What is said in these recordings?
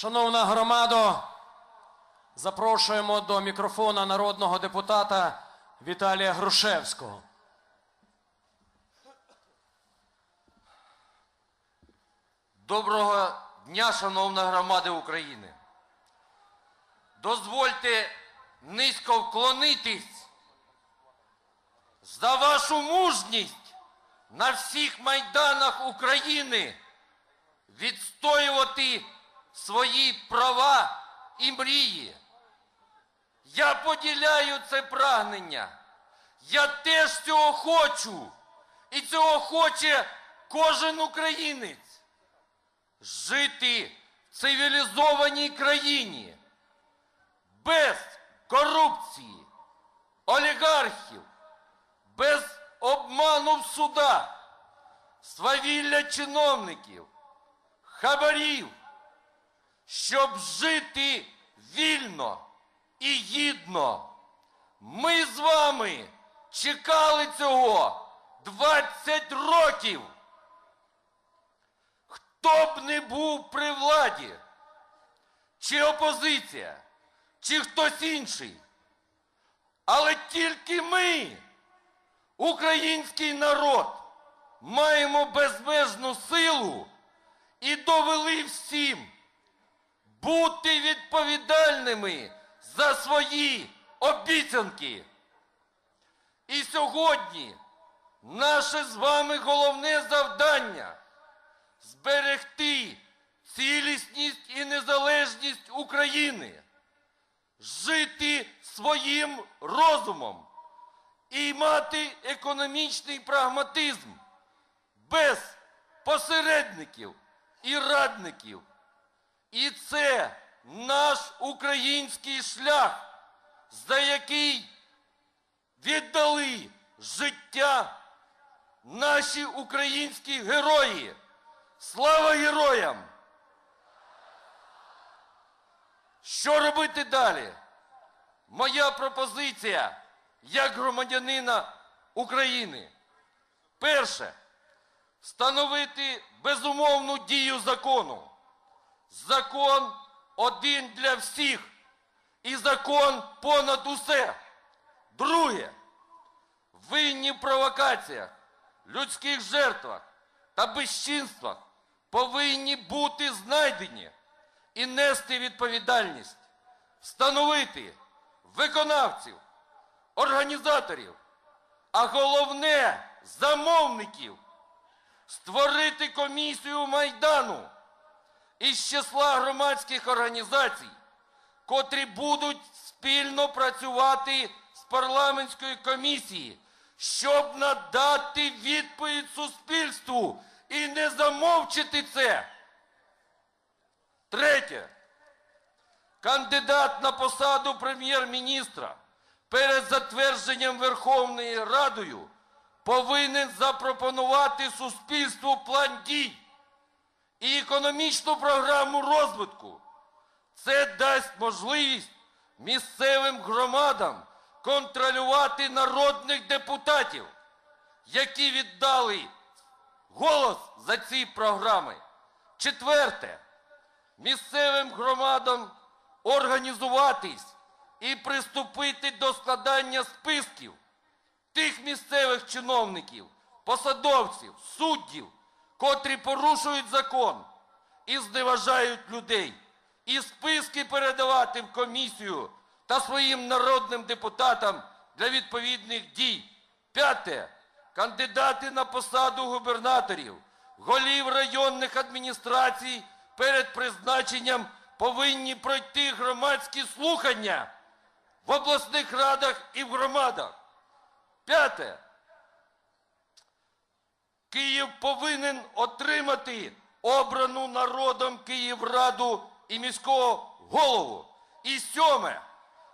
Шановна громадо, запрошуємо до мікрофона народного депутата Віталія Грушевського. Доброго дня, шановна громада України. Дозвольте низько вклонитись за вашу мужність на всіх майданах України відстоювати свої права і мрії. Я поділяю це прагнення. Я теж цього хочу. І цього хоче кожен українець жити в цивілізованій країні без корупції, олігархів, без обману в судах, свавілля чиновників, хабарів, щоб жити вільно і гідно. Ми з вами чекали цього 20 років. Хто б не був при владі, чи опозиція, чи хтось інший. Але тільки ми, український народ, маємо безмежну силу і довели всім бути відповідальними за свої обіцянки. І сьогодні наше з вами головне завдання зберегти цілісність і незалежність України, жити своїм розумом і мати економічний прагматизм без посередників і радників. І це наш український шлях, за який віддали життя наші українські герої. Слава героям! Що робити далі? Моя пропозиція як громадянина України. Перше. Встановити безумовну дію закону. Закон один для всіх. І закон понад усе. Друге. Винні в провокаціях, людських жертвах та безчинствах повинні бути знайдені і нести відповідальність, встановити виконавців, організаторів, а головне замовників, створити комісію Майдану із числа громадських організацій, котрі будуть спільно працювати з парламентською комісією, щоб надати відповідь суспільству і не замовчити це. Третє. Кандидат на посаду прем'єр-міністра перед затвердженням Верховною Радою повинен запропонувати суспільству план дій і економічну програму розвитку. Це дасть можливість місцевим громадам контролювати народних депутатів, які віддали голос за ці програми. Четверте, місцевим громадам організуватись і приступити до складання списків тих місцевих чиновників, посадовців, суддів, котрі порушують закон і зневажають людей, і списки передавати в комісію та своїм народним депутатам для відповідних дій. П'яте. Кандидати на посаду губернаторів, голів районних адміністрацій перед призначенням повинні пройти громадські слухання в обласних радах і в громадах. П'яте. Київ повинен отримати обрану народом Київраду і міського голову. І сьоме.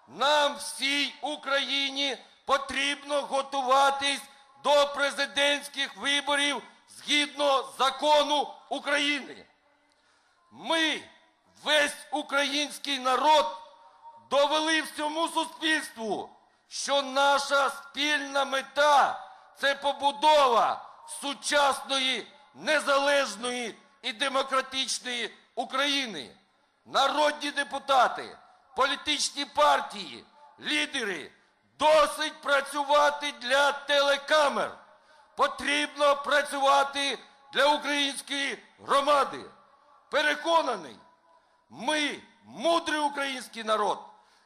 Нам всій Україні потрібно готуватись до президентських виборів згідно закону України. Ми, весь український народ, довели всьому суспільству, що наша спільна мета це побудова сучасної, незалежної і демократичної України. народні депутати, політичні партії, лідери, досить працювати для телекамер. Потрібно працювати для української громади. Переконаний, ми мудрий український народ,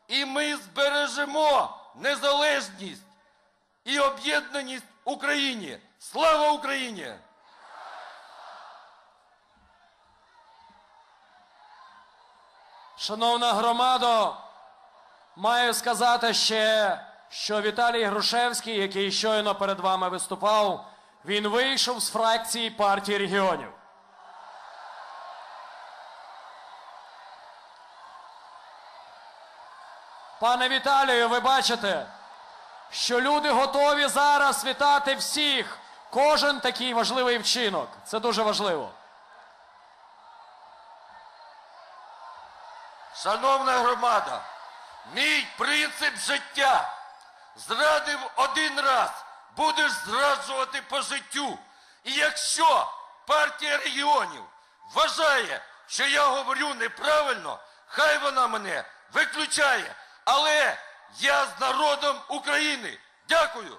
і ми збережемо незалежність і об'єднаність Україні. Слава Україні! Шановна громадо, маю сказати ще, що Віталій Грушевський, який щойно перед вами виступав, він вийшов з фракції партії регіонів. Пане Віталію, ви бачите, що люди готові зараз вітати всіх. Кожен такий важливий вчинок. Це дуже важливо. Шановна громада, мій принцип життя зрадив один раз, будеш зраджувати по життю. І якщо партія регіонів вважає, що я говорю неправильно, хай вона мене виключає. Але я з народом України. Дякую.